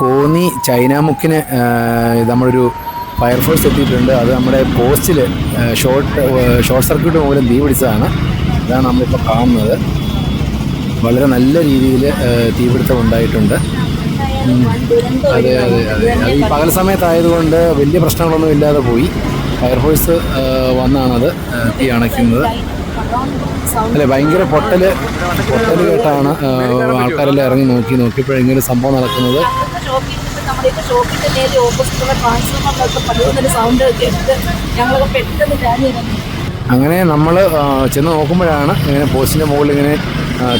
കോന്നി ചൈനാമുക്കിന് നമ്മളൊരു ഫയർഫോഴ്സ് എത്തിയിട്ടുണ്ട്. അത് നമ്മുടെ പോസ്റ്റിൽ ഷോർട്ട് ഷോർട്ട് സർക്യൂട്ട് മൂലം തീ പിടിച്ചതാണ്. ഇതാണ് നമ്മളിപ്പോൾ കാണുന്നത്. വളരെ നല്ല രീതിയിൽ തീപിടുത്തം ഉണ്ടായിട്ടുണ്ട്. അതെ അതെ അതെ. അത് ഈ പകൽ സമയത്തായതുകൊണ്ട് വലിയ പ്രശ്നങ്ങളൊന്നും ഇല്ലാതെ പോയി. ഫയർഫോഴ്സ് വന്നാണത് തീ അണയ്ക്കുന്നത്. അല്ലെ ഭയങ്കര പൊട്ടൽ പൊട്ടൽ കേട്ടാണ് ആൾക്കാരെല്ലാം ഇറങ്ങി നോക്കി നോക്കിയപ്പോഴും ഇങ്ങനെ സംഭവം നടക്കുന്നത്. സൗണ്ട് അങ്ങനെ നമ്മൾ ചെന്ന് നോക്കുമ്പോഴാണ് ഇങ്ങനെ പോസ്റ്റിന്റെ മുകളിൽ ഇങ്ങനെ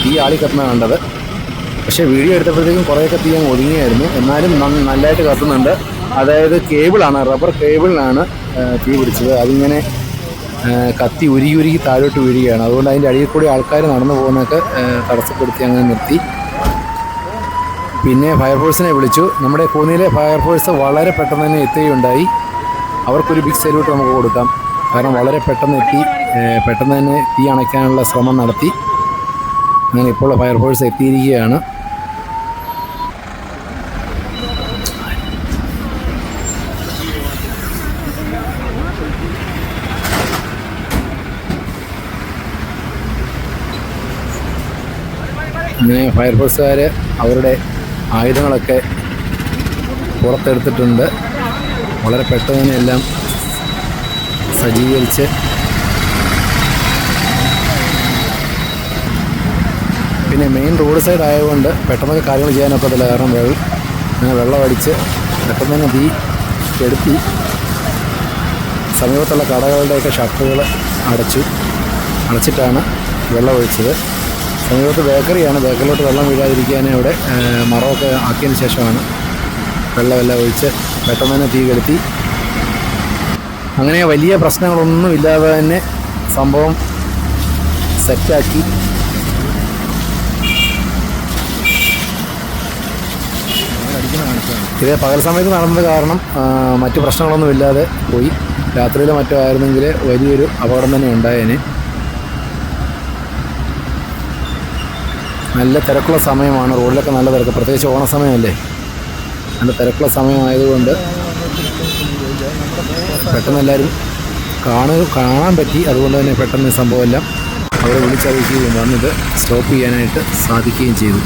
തീ ആളി കത്തുന്ന കണ്ടത്. പക്ഷേ വീഡിയോ എടുത്തപ്പോഴത്തേക്കും കുറേയൊക്കെ തീ അങ്ങ് ഒതുങ്ങിയായിരുന്നു. എന്നാലും നല്ലതായിട്ട് കത്തുന്നുണ്ട്. അതായത് കേബിളാണ് റബ്ബർ കേബിളിനാണ് തീ പിടിച്ചത്. അതിങ്ങനെ കത്തി ഉരുകി ഉരുകി താഴോട്ട് വീഴുകയാണ്. അതുകൊണ്ട് അതിന്റെ അടിയിൽ കൂടി ആൾക്കാർ നടന്നു പോകുന്നതൊക്കെ തടസ്സപ്പെടുത്തി അങ്ങനെ നിർത്തി. പിന്നെ ഫയർഫോഴ്സിനെ വിളിച്ചു. നമ്മുടെ കോന്നിയിലെ ഫയർഫോഴ്സ് വളരെ പെട്ടെന്ന് തന്നെ എത്തുകയുണ്ടായി. അവർക്കൊരു ബിഗ് സല്യൂട്ട് നമുക്ക് കൊടുക്കാം. കാരണം വളരെ പെട്ടെന്ന് എത്തി പെട്ടെന്ന് തന്നെ തീ അണയ്ക്കാനുള്ള ശ്രമം നടത്തി. അങ്ങനെ ഇപ്പോൾ ഫയർഫോഴ്സ് എത്തിയിരിക്കുകയാണ്. അങ്ങനെ ഫയർഫോഴ്സുകാർ അവരുടെ ആയുധങ്ങളൊക്കെ പുറത്തെടുത്തിട്ടുണ്ട്. വളരെ പെട്ടെന്ന് തന്നെ എല്ലാം സജ്ജീകരിച്ച് പിന്നെ മെയിൻ റോഡ് സൈഡ് ആയതുകൊണ്ട് പെട്ടെന്നൊക്കെ കാര്യങ്ങൾ ചെയ്യാനൊക്കത്തില്ല. കാരണം വെള്ളം അങ്ങനെ വെള്ളം അടിച്ച് പെട്ടെന്ന് തന്നെ തീ കെടുത്തി സമീപത്തുള്ള കടകളുടെയൊക്കെ ഷട്ടറുകൾ അടച്ചു അടച്ചിട്ടാണ് വെള്ളം ഒഴിച്ചത് സമീപത്ത് ബേക്കറിയാണ്. ബേക്കറിലോട്ട് വെള്ളം വീഴാതിരിക്കാനും ഇവിടെ മറമൊക്കെ ആക്കിയതിന് ശേഷമാണ് വെള്ളമെല്ലാം ഒഴിച്ച് പെട്ടെന്ന് തന്നെ തീ കെടുത്തി. അങ്ങനെ വലിയ പ്രശ്നങ്ങളൊന്നും ഇല്ലാതെ തന്നെ സംഭവം സെറ്റാക്കി. ഇത് പകൽ സമയത്ത് നടന്നത് കാരണം മറ്റു പ്രശ്നങ്ങളൊന്നും ഇല്ലാതെ പോയി. രാത്രിയിലോ മറ്റോ ആയിരുന്നെങ്കിൽ വലിയൊരു അപകടം തന്നെ ഉണ്ടായേനെ. നല്ല തിരക്കുള്ള സമയമാണ്. റോഡിലൊക്കെ നല്ല തിരക്ക്. പ്രത്യേകിച്ച് ഓണസമയമല്ലേ നല്ല തിരക്കുള്ള സമയമായതുകൊണ്ട് പെട്ടെന്ന് എല്ലാവരും കാണു കാണാൻ പറ്റി. അതുകൊണ്ട് തന്നെ പെട്ടെന്ന് സംഭവമെല്ലാം അവരെ വിളിച്ചറിയിക്കുകയും വന്നിത് സ്റ്റോപ്പ് ചെയ്യാനായിട്ട് സാധിക്കുകയും ചെയ്തു.